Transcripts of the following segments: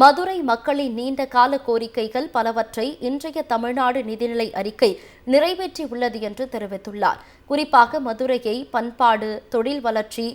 மதுரை மக்களின் நீண்ட கால கோரிக்கைகள் பலவற்றை இன்றைய தமிழ்நாடு நிதிநிலை அறிக்கை நிறைவேற்றியுள்ளது என்று தெரிவித்துள்ளார். குறிப்பாக மதுரையை பண்பாடு தொழில் வளர்ச்சி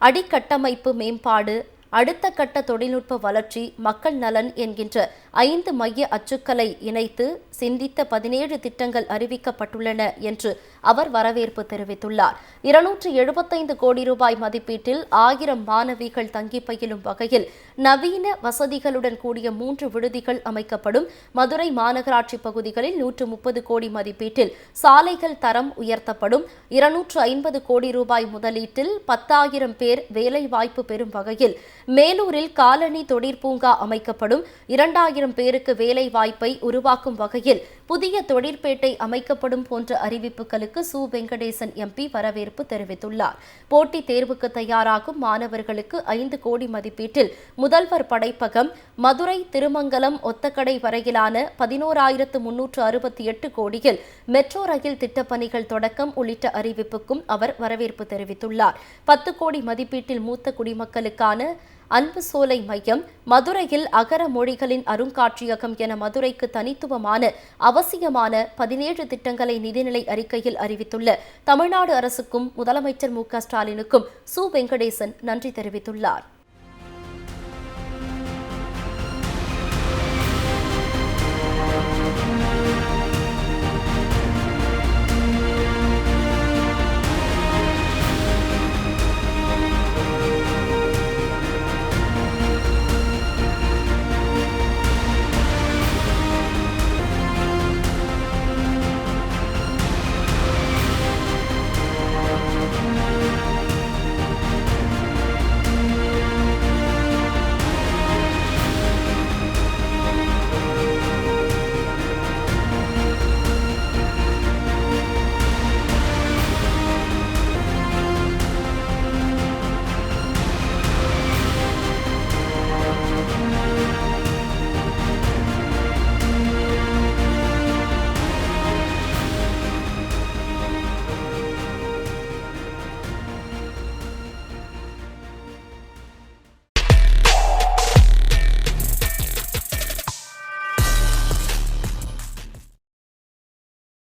அடிக்கட்டமைப்பு மேம்பாடு அடுத்த கட்ட தொழில்நுட்ப வளர்ச்சி மக்கள் நலன் என்கின்ற ஐந்து மைய அச்சுக்களை இணைத்து சிந்தித்த பதினேழு திட்டங்கள் அறிவிக்கப்பட்டுள்ளன என்று அவர் வரவேற்பு தெரிவித்துள்ளார். இருநூற்று எழுபத்தைந்து கோடி ரூபாய் மதிப்பீட்டில் ஆயிரம் மாணவிகள் தங்கி பயிலும் வகையில் நவீன வசதிகளுடன் கூடிய மூன்று விடுதிகள் அமைக்கப்படும். மதுரை மாநகராட்சி பகுதிகளில் நூற்று முப்பது கோடி மதிப்பீட்டில் சாலைகள் தரம் உயர்த்தப்படும். இருநூற்று ஐம்பது கோடி ரூபாய் முதலீட்டில் பத்தாயிரம் பேர் வேலைவாய்ப்பு பெறும் வகையில் மேலூரில் காலனி தொழிற்பூங்கா அமைக்கப்படும். இரண்டாயிரம் பேருக்கு வேலை வாய்ப்பை உருவாக்கும் வகையில் புதிய தொழிற்பேட்டை அமைக்கப்படும் போன்ற அறிவிப்புகளுக்கு சு. வெங்கடேசன் எம்பி வரவேற்பு தெரிவித்துள்ளார். போட்டித் தேர்வுக்கு தயாராகும் மாணவர்களுக்கு ஐந்து கோடி மதிப்பீட்டில் முதல்வர் படைப்பகம் மதுரை திருமங்கலம் ஒத்தக்கடை வரையிலான பதினோராயிரத்து முன்னூற்று அறுபத்தி எட்டு கோடியில் மெட்ரோ ரயில் திட்டப்பணிகள் தொடக்கம் உள்ளிட்ட அறிவிப்புக்கும் அவர் வரவேற்பு தெரிவித்துள்ளார். பத்து கோடி மதிப்பீட்டில் மூத்த குடிமக்களுக்கான அன்பு சோலை மையம் மதுரையில் அகர மொழிகளின் அருங்காட்சியகம் என மதுரைக்கு தனித்துவமான அவசியமான பதினேழு திட்டங்களை நிதிநிலை அறிக்கையில் அறிவித்துள்ள தமிழ்நாடு அரசுக்கும் முதலமைச்சர் மு க ஸ்டாலினுக்கும் சு. வெங்கடேசன் நன்றி தெரிவித்துள்ளார்.